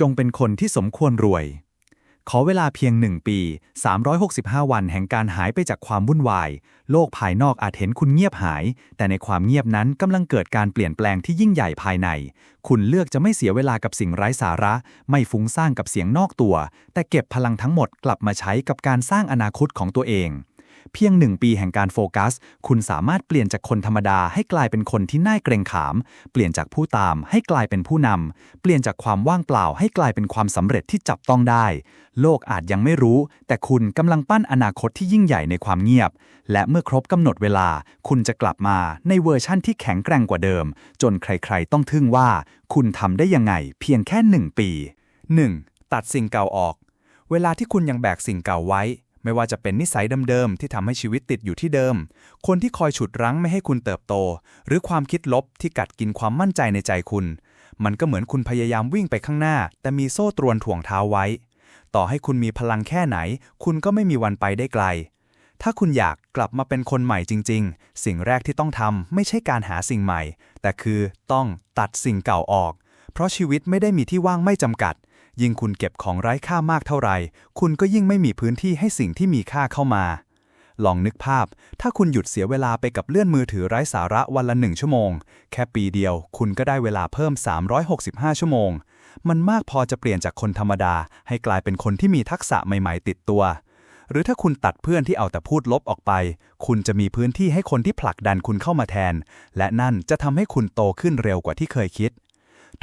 จงเป็นคนที่สมควรรวย ขอเวลาเพียงหนึ่งปี 365 วันแห่งการหายไปจากความวุ่นวาย โลกภายนอกอาจเห็นคุณเงียบหาย แต่ในความเงียบนั้นกำลังเกิดการเปลี่ยนแปลงที่ยิ่งใหญ่ภายใน คุณเลือกจะไม่เสียเวลากับสิ่งไร้สาระ ไม่ฟุ้งซ่านกับเสียงนอกตัว แต่เก็บพลังทั้งหมดกลับมาใช้กับการสร้างอนาคตของตัวเอง เพียงหนึ่งปีแห่งการโฟกัส คุณสามารถเปลี่ยนจากคนธรรมดาให้กลายเป็นคนที่น่าเกรงขาม เปลี่ยนจากผู้ตามให้กลายเป็นผู้นำ เปลี่ยนจากความว่างเปล่าให้กลายเป็นความสำเร็จที่จับต้องได้ โลกอาจยังไม่รู้ แต่คุณกำลังปั้นอนาคตที่ยิ่งใหญ่ในความเงียบ และเมื่อครบกำหนดเวลา คุณจะกลับมาในเวอร์ชั่นที่แข็งแกร่งกว่าเดิม จนใครๆ ต้องทึ่งว่า คุณทำได้ยังไง เพียงแค่หนึ่งปี 1. ตัดสิ่งเก่าออก เวลาที่คุณยังแบกสิ่งเก่าไว้ ไม่ว่าจะเป็นนิสัยเดิมๆที่ทำให้ชีวิตติดอยู่ที่เดิม คนที่คอยฉุดรั้งไม่ให้คุณเติบโต หรือความคิดลบที่กัดกินความมั่นใจในใจคุณ มันก็เหมือนคุณพยายามวิ่งไปข้างหน้า แต่มีโซ่ตรวนถ่วงเท้าไว้ ต่อให้คุณมีพลังแค่ไหน คุณก็ไม่มีวันไปได้ไกล ถ้าคุณอยากกลับมาเป็นคนใหม่จริง ๆ สิ่งแรกที่ต้องทำไม่ใช่การหาสิ่งใหม่ แต่คือต้องตัดสิ่งเก่าออก เพราะชีวิตไม่ได้มีที่ว่างไม่จำกัด ยิ่งคุณเก็บของไร้ค่ามากเท่าไหร่ คุณก็ยิ่งไม่มีพื้นที่ให้สิ่งที่มีค่าเข้ามา ลองนึกภาพ ถ้าคุณหยุดเสียเวลาไปกับเลื่อนมือถือไร้สาระวันละหนึ่งชั่วโมง แค่ปีเดียว คุณก็ได้เวลาเพิ่ม 365 ชั่วโมง มันมากพอจะเปลี่ยนจากคนธรรมดา ให้กลายเป็นคนที่มีทักษะใหม่ ๆ ติดตัว หรือถ้าคุณตัดเพื่อนที่เอาแต่พูดลบออกไป คุณจะมีพื้นที่ให้คนที่ผลักดันคุณเข้ามาแทน และนั่นจะทำให้คุณโตขึ้นเร็วกว่าที่เคยคิด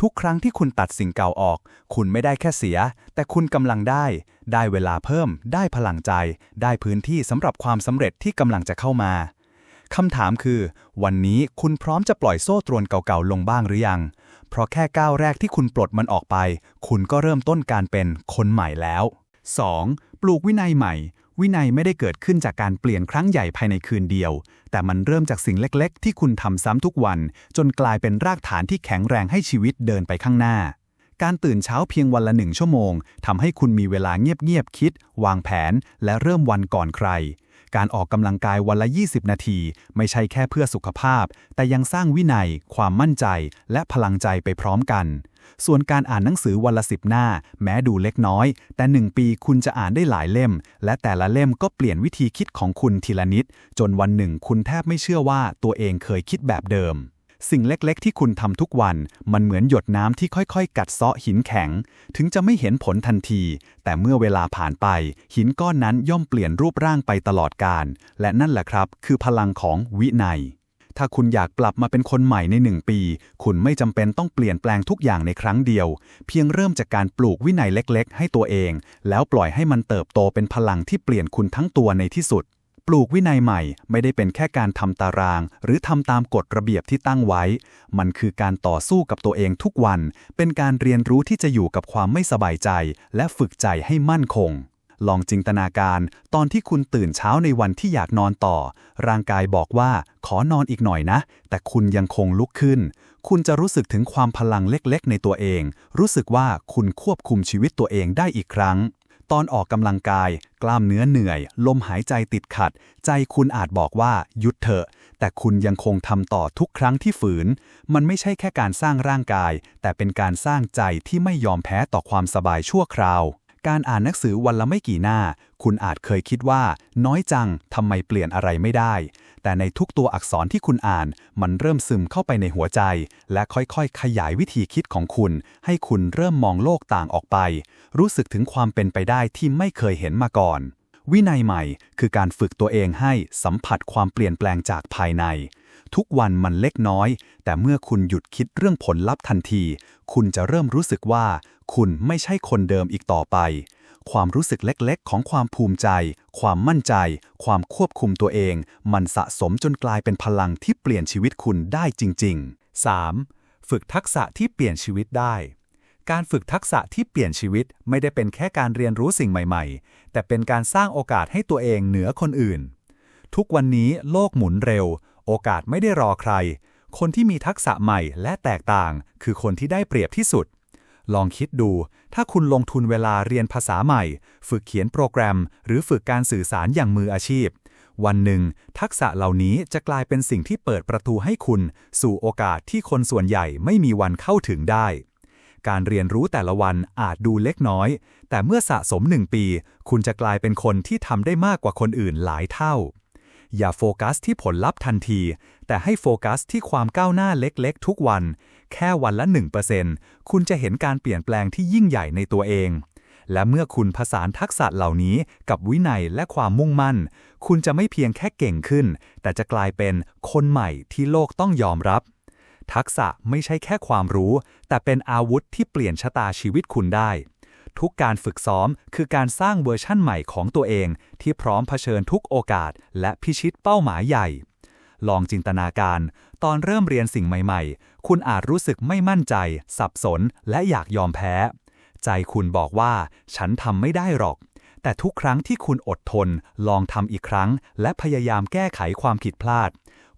ทุกครั้งที่คุณตัดสิ่งเก่าออก คุณไม่ได้แค่เสีย แต่คุณกำลังได้ ได้เวลาเพิ่ม ได้พลังใจ ได้พื้นที่สำหรับความสำเร็จที่กำลังจะเข้ามาคำถามคือ วันนี้คุณพร้อมจะปล่อยโซ่ตรวนเก่าๆลงบ้างหรือยัง เพราะแค่ก้าวแรกที่คุณปลดมันออกไป คุณก็เริ่มต้นการเป็นคนใหม่แล้ว 2. ปลูกวินัยใหม่ วินัยไม่ได้เกิดขึ้นจากการเปลี่ยนครั้งใหญ่ภายในคืนเดียว แต่มันเริ่มจากสิ่งเล็กๆ ที่คุณทำซ้ำทุกวัน จนกลายเป็นรากฐานที่แข็งแรงให้ชีวิตเดินไปข้างหน้า การตื่นเช้าเพียงวันละหนึ่งชั่วโมงทำให้คุณมีเวลาเงียบๆคิด วางแผน และเริ่มวันก่อนใคร การออกกำลังกายวันละ 20 นาที ไม่ใช่แค่เพื่อสุขภาพ แต่ยังสร้างวินัย ความมั่นใจ และพลังใจไปพร้อมกัน ส่วนการอ่านหนังสือวันละสิบหน้า แม้ดูเล็กน้อย แต่หนึ่งปีคุณจะอ่านได้หลายเล่ม และแต่ละเล่มก็เปลี่ยนวิธีคิดของคุณทีละนิด จนวันหนึ่งคุณแทบไม่เชื่อว่าตัวเองเคยคิดแบบเดิม สิ่งเล็กๆ ที่คุณทำทุกวัน มันเหมือนหยดน้ำที่ค่อยๆ กัดเซาะหินแข็ง ถึงจะไม่เห็นผลทันที แต่เมื่อเวลาผ่านไป หินก้อนนั้นย่อมเปลี่ยนรูปร่างไปตลอดกาลและนั่นแหละครับ คือพลังของวินัย ถ้าคุณอยากกลับมาเป็นคนใหม่ในหนึ่งปี คุณไม่จำเป็นต้องเปลี่ยนแปลงทุกอย่างในครั้งเดียว เพียงเริ่มจากการปลูกวินัยเล็ก ๆ ให้ตัวเอง แล้วปล่อยให้มันเติบโตเป็นพลังที่เปลี่ยนคุณทั้งตัวในที่สุด ปลูกวินัยใหม่ไม่ได้เป็นแค่การทำตาราง หรือทำตามกฎระเบียบที่ตั้งไว้ มันคือการต่อสู้กับตัวเองทุกวัน เป็นการเรียนรู้ที่จะอยู่กับความไม่สบายใจ และฝึกใจให้มั่นคง ลองจินตนาการ ตอนที่คุณตื่นเช้าในวันที่อยากนอนต่อ ร่างกายบอกว่าขอนอนอีกหน่อยนะ แต่คุณยังคงลุกขึ้น คุณจะรู้สึกถึงความพลังเล็กๆ ในตัวเอง รู้สึกว่าคุณควบคุมชีวิตตัวเองได้อีกครั้ง ตอนออกกำลังกาย กล้ามเนื้อเหนื่อย ลมหายใจติดขัด ใจคุณอาจบอกว่าหยุดเถอะ แต่คุณยังคงทำต่อทุกครั้งที่ฝืน มันไม่ใช่แค่การสร้างร่างกาย แต่เป็นการสร้างใจที่ไม่ยอมแพ้ต่อความสบายชั่วคราว การอ่านหนังสือวันละไม่กี่หน้า คุณอาจเคยคิดว่า น้อยจังทำไมเปลี่ยนอะไรไม่ได้ แต่ในทุกตัวอักษรที่คุณอ่าน มันเริ่มซึมเข้าไปในหัวใจ และค่อยๆ ขยายวิธีคิดของคุณ ให้คุณเริ่มมองโลกต่างออกไป รู้สึกถึงความเป็นไปได้ที่ไม่เคยเห็นมาก่อน วินัยใหม่คือการฝึกตัวเองให้สัมผัสความเปลี่ยนแปลงจากภายใน ทุกวันมันเล็กน้อย แต่เมื่อคุณหยุดคิดเรื่องผลลัพธ์ทันที คุณจะเริ่มรู้สึกว่า คุณไม่ใช่คนเดิมอีกต่อไป ความรู้สึกเล็กๆ ของความภูมิใจ ความมั่นใจ ความควบคุมตัวเอง มันสะสมจนกลายเป็นพลังที่เปลี่ยนชีวิตคุณได้จริง ๆ 3. ฝึกทักษะที่เปลี่ยนชีวิตได้การฝึกทักษะที่เปลี่ยนชีวิตไม่ได้เป็นแค่การเรียนรู้สิ่งใหม่ๆ แต่เป็นการสร้างโอกาสให้ตัวเองเหนือคนอื่น ทุกวันนี้โลกหมุนเร็ว โอกาสไม่ได้รอใคร คนที่มีทักษะใหม่และแตกต่าง คือคนที่ได้เปรียบที่สุด ลองคิดดู ถ้าคุณลงทุนเวลาเรียนภาษาใหม่ ฝึกเขียนโปรแกรม หรือฝึกการสื่อสารอย่างมืออาชีพ วันหนึ่ง ทักษะเหล่านี้จะกลายเป็นสิ่งที่เปิดประตูให้คุณ สู่โอกาสที่คนส่วนใหญ่ไม่มีวันเข้าถึงได้การเรียนรู้แต่ละวันอาจดูเล็กน้อย แต่เมื่อสะสมหนึ่งปี คุณจะกลายเป็นคนที่ทำได้มากกว่าคนอื่นหลายเท่า อย่าโฟกัสที่ผลลัพธ์ทันที แต่ให้โฟกัสที่ความก้าวหน้าเล็กๆ ทุกวัน แค่วันละ 1%คุณจะเห็นการเปลี่ยนแปลงที่ยิ่งใหญ่ในตัวเอง และเมื่อคุณผสานทักษะเหล่านี้กับวินัยและความมุ่งมั่น คุณจะไม่เพียงแค่เก่งขึ้น แต่จะกลายเป็นคนใหม่ที่โลกต้องยอมรับ ทักษะไม่ใช่แค่ความรู้ แต่เป็นอาวุธที่เปลี่ยนชะตาชีวิตคุณได้ ทุกการฝึกซ้อม คือการสร้างเวอร์ชั่นใหม่ของตัวเอง ที่พร้อมเผชิญทุกโอกาส และพิชิตเป้าหมายใหญ่ ลองจินตนาการ ตอนเริ่มเรียนสิ่งใหม่ ๆ คุณอาจรู้สึกไม่มั่นใจ สับสน และอยากยอมแพ้ ใจคุณบอกว่า ฉันทำไม่ได้หรอก แต่ทุกครั้งที่คุณอดทน ลองทำอีกครั้ง และพยายามแก้ไขความผิดพลาด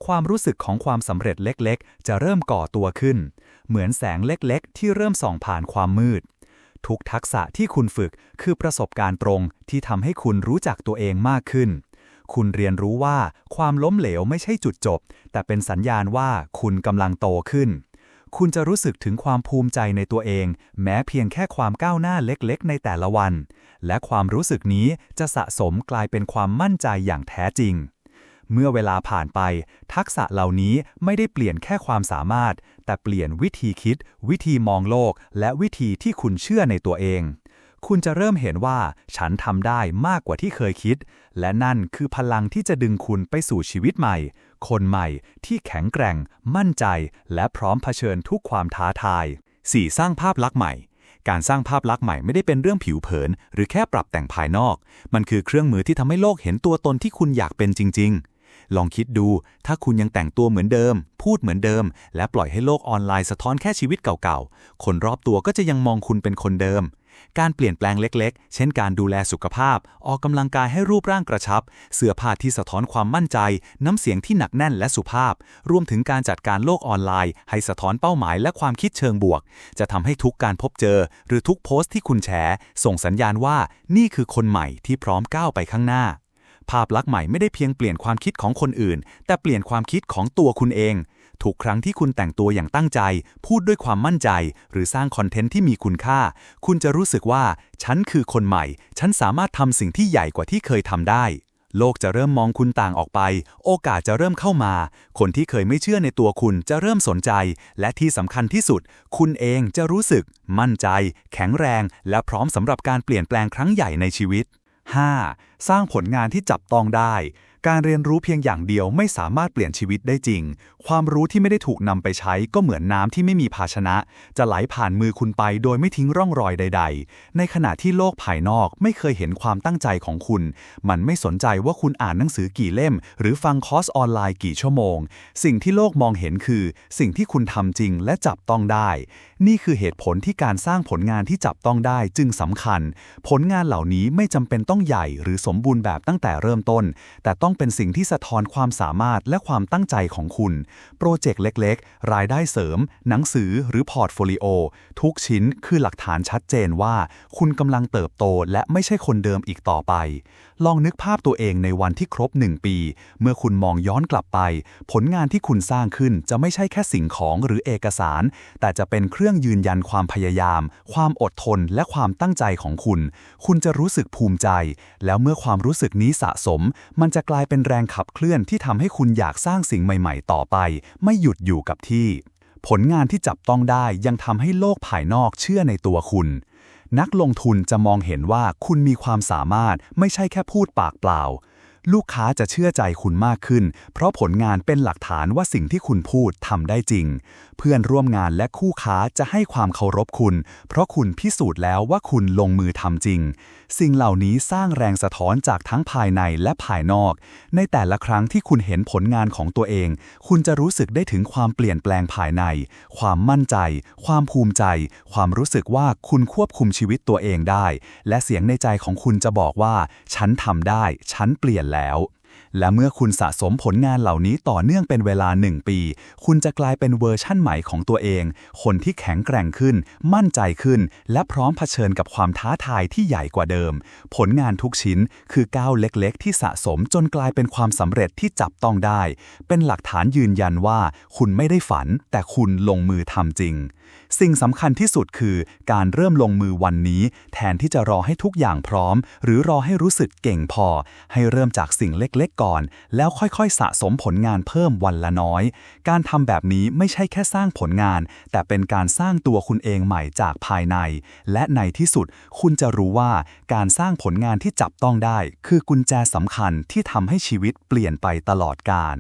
ความรู้สึกของความสำเร็จเล็กๆ จะเริ่มก่อตัวขึ้น เหมือนแสงเล็กๆ ที่เริ่มส่องผ่านความมืด ทุกทักษะที่คุณฝึกคือประสบการณ์ตรงที่ทำให้คุณรู้จักตัวเองมากขึ้น คุณเรียนรู้ว่าความล้มเหลวไม่ใช่จุดจบ แต่เป็นสัญญาณว่าคุณกำลังโตขึ้น คุณจะรู้สึกถึงความภูมิใจในตัวเอง แม้เพียงแค่ความก้าวหน้าเล็กๆ ในแต่ละวัน และความรู้สึกนี้จะสะสมกลายเป็นความมั่นใจอย่างแท้จริง เมื่อเวลาผ่านไป ทักษะเหล่านี้ไม่ได้เปลี่ยนแค่ความสามารถ แต่เปลี่ยนวิธีคิด วิธีมองโลก และวิธีที่คุณเชื่อในตัวเอง คุณจะเริ่มเห็นว่าฉันทำได้มากกว่าที่เคยคิด และนั่นคือพลังที่จะดึงคุณไปสู่ชีวิตใหม่ คนใหม่ที่แข็งแกร่ง มั่นใจ และพร้อมเผชิญทุกความท้าทาย 4. สร้างภาพลักษณ์ใหม่การสร้างภาพลักษณ์ใหม่ไม่ได้เป็นเรื่องผิวเผิน หรือแค่ปรับแต่งภายนอก มันคือเครื่องมือที่ทำให้โลกเห็นตัวตนที่คุณอยากเป็นจริง ๆ ลองคิดดู ถ้าคุณยังแต่งตัวเหมือนเดิม พูดเหมือนเดิม และปล่อยให้โลกออนไลน์สะท้อนแค่ชีวิตเก่าๆ คนรอบตัวก็จะยังมองคุณเป็นคนเดิม การเปลี่ยนแปลงเล็กๆ เช่นการดูแลสุขภาพ ออกกำลังกายให้รูปร่างกระชับ เสื้อผ้าที่สะท้อนความมั่นใจ น้ำเสียงที่หนักแน่นและสุภาพ รวมถึงการจัดการโลกออนไลน์ ให้สะท้อนเป้าหมายและความคิดเชิงบวก จะทำให้ทุกการพบเจอ หรือทุกโพสต์ที่คุณแชร์ส่งสัญญาณว่านี่คือคนใหม่ที่พร้อมก้าวไปข้างหน้า ภาพลักษณ์ใหม่ไม่ได้เพียงเปลี่ยนความคิดของคนอื่น แต่เปลี่ยนความคิดของตัวคุณเอง ทุกครั้งที่คุณแต่งตัวอย่างตั้งใจ พูดด้วยความมั่นใจ หรือสร้างคอนเทนต์ที่มีคุณค่า คุณจะรู้สึกว่า ฉันคือคนใหม่ ฉันสามารถทำสิ่งที่ใหญ่กว่าที่เคยทำได้ โลกจะเริ่มมองคุณต่างออกไป โอกาสจะเริ่มเข้ามา คนที่เคยไม่เชื่อในตัวคุณจะเริ่มสนใจ และที่สำคัญที่สุด คุณเองจะรู้สึก มั่นใจ แข็งแรง และพร้อมสำหรับการเปลี่ยนแปลงครั้งใหญ่ในชีวิต 5. สร้างผลงานที่จับต้องได้ การเรียนรู้เพียงอย่างเดียวไม่สามารถเปลี่ยนชีวิตได้จริง ความรู้ที่ไม่ได้ถูกนำไปใช้ก็เหมือนน้ำที่ไม่มีภาชนะ จะไหลผ่านมือคุณไปโดยไม่ทิ้งร่องรอยใด ๆ ในขณะที่โลกภายนอกไม่เคยเห็นความตั้งใจของคุณ มันไม่สนใจว่าคุณอ่านหนังสือกี่เล่ม หรือฟังคอร์สออนไลน์กี่ชั่วโมง สิ่งที่โลกมองเห็นคือ สิ่งที่คุณทำจริงและจับต้องได้ นี่คือเหตุผลที่การสร้างผลงานที่จับต้องได้จึงสำคัญ ผลงานเหล่านี้ไม่จำเป็นต้องใหญ่หรือสมบูรณ์แบบตั้งแต่เริ่มต้น แต่ต้องเป็นสิ่งที่สะท้อนความสามารถและความตั้งใจของคุณ โปรเจกต์เล็กๆ รายได้เสริม หนังสือหรือพอร์ตโฟลิโอทุกชิ้นคือหลักฐานชัดเจนว่า คุณกำลังเติบโตและไม่ใช่คนเดิมอีกต่อไป ลองนึกภาพตัวเองในวันที่ครบ 1 ปี เมื่อคุณมองย้อนกลับไป ผลงานที่คุณสร้างขึ้นจะไม่ใช่แค่สิ่งของหรือเอกสาร แต่จะเป็นเครื่องยืนยันความพยายาม ความอดทนและความตั้งใจของคุณ คุณจะรู้สึกภูมิใจ แล้วเมื่อความรู้สึกนี้สะสม มันจะกลายเป็นแรงขับเคลื่อนที่ทำให้คุณอยากสร้างสิ่งใหม่ ๆ ต่อไป ไม่หยุดอยู่กับที่ ผลงานที่จับต้องได้ยังทำให้โลกภายนอกเชื่อในตัวคุณ นักลงทุนจะมองเห็นว่าคุณมีความสามารถไม่ใช่แค่พูดปากเปล่า ลูกค้าจะเชื่อใจคุณมากขึ้น เพราะผลงานเป็นหลักฐานว่าสิ่งที่คุณพูดทำได้จริง เพื่อนร่วมงานและคู่ค้าจะให้ความเคารพคุณ เพราะคุณพิสูจน์แล้วว่าคุณลงมือทำจริง สิ่งเหล่านี้สร้างแรงสะท้อนจากทั้งภายในและภายนอก ในแต่ละครั้งที่คุณเห็นผลงานของตัวเอง คุณจะรู้สึกได้ถึงความเปลี่ยนแปลงภายใน ความมั่นใจ ความภูมิใจ ความรู้สึกว่าคุณควบคุมชีวิตตัวเองได้ และเสียงในใจของคุณจะบอกว่า ฉันทำได้ ฉันเปลี่ยนแล้วแล และเมื่อคุณสะสมผลงานเหล่านี้ต่อเนื่องเป็นเวลา 1 ปี คุณจะกลายเป็นเวอร์ชั่นใหม่ของตัวเอง คนที่แข็งแกร่งขึ้น มั่นใจขึ้น และพร้อมเผชิญกับความท้าทายที่ใหญ่กว่าเดิม ผลงานทุกชิ้นคือก้าวเล็กๆ ที่สะสมจนกลายเป็นความสำเร็จที่จับต้องได้ เป็นหลักฐานยืนยันว่า คุณไม่ได้ฝัน แต่คุณลงมือทำจริง สิ่งสำคัญที่สุดคือการเริ่มลงมือวันนี้ แทนที่จะรอให้ทุกอย่างพร้อม หรือรอให้รู้สึกเก่งพอ ให้เริ่มจากสิ่งเล็กๆก่อนก่อน แล้วค่อยๆ สะสมผลงานเพิ่มวันละน้อย การทำแบบนี้ไม่ใช่แค่สร้างผลงาน แต่เป็นการสร้างตัวคุณเองใหม่จากภายใน และในที่สุดคุณจะรู้ว่าการสร้างผลงานที่จับต้องได้ คือกุญแจสำคัญที่ทำให้ชีวิตเปลี่ยนไปตลอดกาล